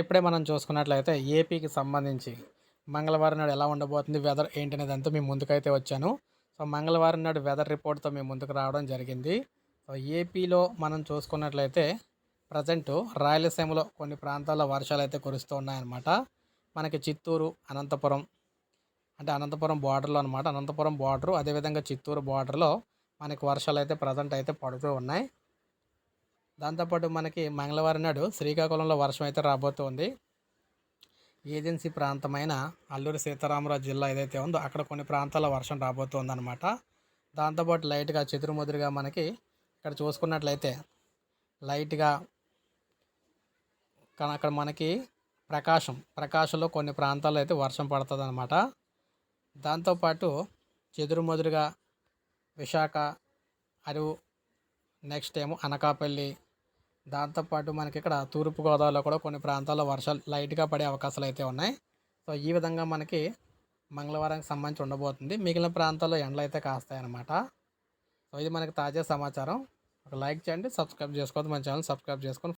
ఇప్పుడే మనం చూసుకున్నట్లయితే ఏపీకి సంబంధించి మంగళవారం నాడు ఎలా ఉండబోతుంది వెదర్ ఏంటి అనేది అంతా మేము ముందుకైతే వచ్చాను. సో మంగళవారం నాడు వెదర్ రిపోర్ట్తో మేము ముందుకు రావడం జరిగింది. సో ఏపీలో మనం చూసుకున్నట్లయితే ప్రజెంట్ రాయలసీమలో కొన్ని ప్రాంతాల్లో వర్షాలు అయితే కురుస్తూ ఉన్నాయన్నమాట. మనకి చిత్తూరు అనంతపురం అంటే అనంతపురం బార్డర్లో అనమాట అనంతపురం బార్డరు అదేవిధంగా చిత్తూరు బార్డర్లో మనకి వర్షాలు అయితే ప్రజెంట్ అయితే పడుతూ ఉన్నాయి. దాంతోపాటు మనకి మంగళవారం నాడు శ్రీకాకుళంలో వర్షం అయితే రాబోతోంది. ఏజెన్సీ ప్రాంతమైన అల్లూరి సీతారామరాజు జిల్లా ఏదైతే ఉందో అక్కడ కొన్ని ప్రాంతాల్లో వర్షం రాబోతోందనమాట అనమాట దాంతోపాటు లైట్గా చెదురుమదురుగా మనకి ఇక్కడ చూసుకున్నట్లయితే లైట్గా కానీ అక్కడ మనకి ప్రకాశం ప్రకాశంలో కొన్ని ప్రాంతాల్లో అయితే వర్షం పడుతుంది అనమాట దాంతోపాటు చెదురుమదురుగా విశాఖ అరువు నెక్స్ట్ ఏమో అనకాపల్లి. దాంతోపాటు మనకి ఇక్కడ తూర్పుగోదావరిలో కూడా కొన్ని ప్రాంతాల్లో వర్షాలు లైట్గా పడే అవకాశాలు అయితే ఉన్నాయి. సో ఈ విధంగా మనకి మంగళవారానికి సంబంధించి ఉండబోతుంది. మిగిలిన ప్రాంతాల్లో ఎండలు అయితే కాస్తాయన్నమాట. సో ఇది మనకి తాజా సమాచారం. ఒక లైక్ చేయండి సబ్స్క్రైబ్ చేసుకోవద్దు మన ఛానల్ సబ్స్క్రైబ్ చేసుకొని